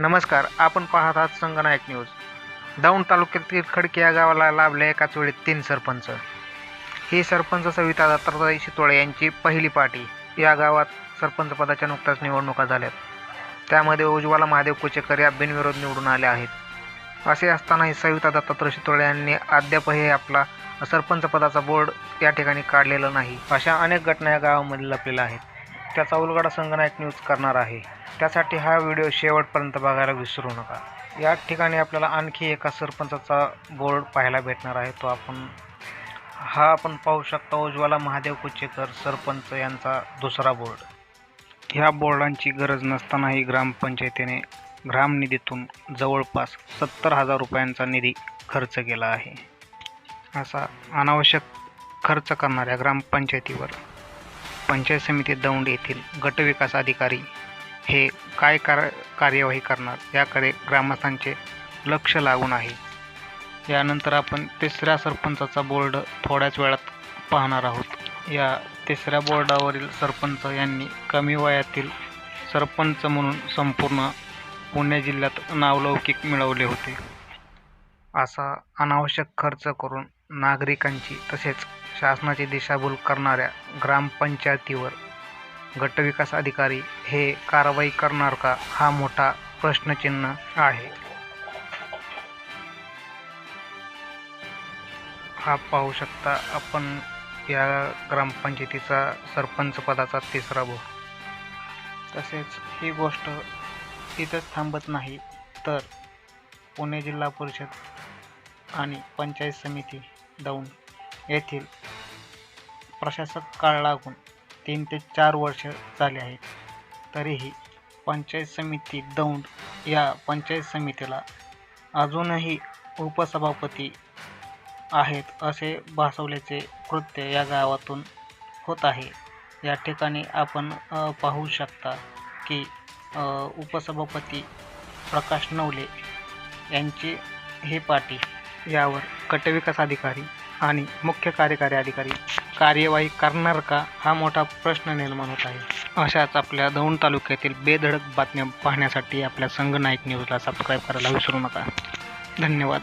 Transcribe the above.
नमस्कार आपण पाहत आहात संगनायक न्यूज. दौंड तालुक्यातील खडकी या गावाला लाभले एकाच वेळी तीन सरपंच. ही सरपंच सविता दत्तात्रय शितोळे यांची पहिली पार्टी. या गावात सरपंच पदाच्या नुकत्याच निवडणुका झाल्यात. त्यामध्ये उज्ज्वला महादेव कुचेकर या बिनविरोध निवडून आल्या आहेत. असे असतानाही सविता दत्तात्रय शितोळे यांनी अद्यापही आपला सरपंच पदाचा बोर्ड या ठिकाणी काढलेला नाही. अशा अनेक घटना या गावामध्ये लपलेल्या आहेत. त्याचा उलगडा संगनायक न्यूज करणार आहे. त्यासाठी हा व्हिडिओ शेवटपर्यंत बघायला विसरू नका. या ठिकाणी आपल्याला आणखी एका सरपंचाचा बोर्ड पाहायला भेटणार आहे. तो आपण हा आपण पाहू शकता उज्ज्वला महादेव कुचेकर सरपंच यांचा दुसरा बोर्ड. ह्या बोर्डांची गरज नसतानाही ग्रामपंचायतीने ग्रामनिधीतून जवळपास सत्तर हजार रुपयांचा निधी खर्च केला आहे. असा अनावश्यक खर्च करणाऱ्या ग्रामपंचायतीवर पंचायत समिती दौंड येथील गटविकास अधिकारी हे काय कार कार्यवाही करणार याकडे ग्रामस्थांचे लक्ष लागून आहे. यानंतर आपण तिसऱ्या सरपंचाचा बोर्ड थोड्याच वेळात पाहणार आहोत. या तिसऱ्या बोर्डावरील सरपंच यांनी कमी वयातील सरपंच म्हणून संपूर्ण पुणे जिल्ह्यात नावलौकिक मिळवले होते. असा अनावश्यक खर्च करून नागरिकांची तसेच शासनाची दिशाभूल करणाऱ्या ग्रामपंचायतीवर गटविकास अधिकारी हे कारवाई करणार का हा मोठा प्रश्नचिन्ह आहे. हा पाहू शकता आपण या ग्रामपंचायतीचा सरपंच पदाचा तिसरा भो तसेच ही गोष्ट तिथंच थांबत नाही तर पुणे जिल्हा परिषद आणि पंचायत समिती जाऊन येथील प्रशासक काळ लागून तीन ते चार वर्ष झाले आहेत. तरीही पंचायत समिती दौंड या पंचायत समितीला अजूनही उपसभापती आहेत असे भासवल्याचे कृत्य या गावातून होत आहे. या ठिकाणी आपण पाहू शकता की उपसभापती प्रकाश नवले यांची हे पाटी यावर गटविकास अधिकारी आणि मुख्य कार्यकारी अधिकारी कार्यवाही करणार का हा मोठा प्रश्न निर्माण होत आहे. अशाच आपल्या दौंड तालुक्यातील बेधडक बातम्या पाहण्यासाठी आपल्या संघ नाईक न्यूजला सबस्क्राईब करायला विसरू नका. धन्यवाद.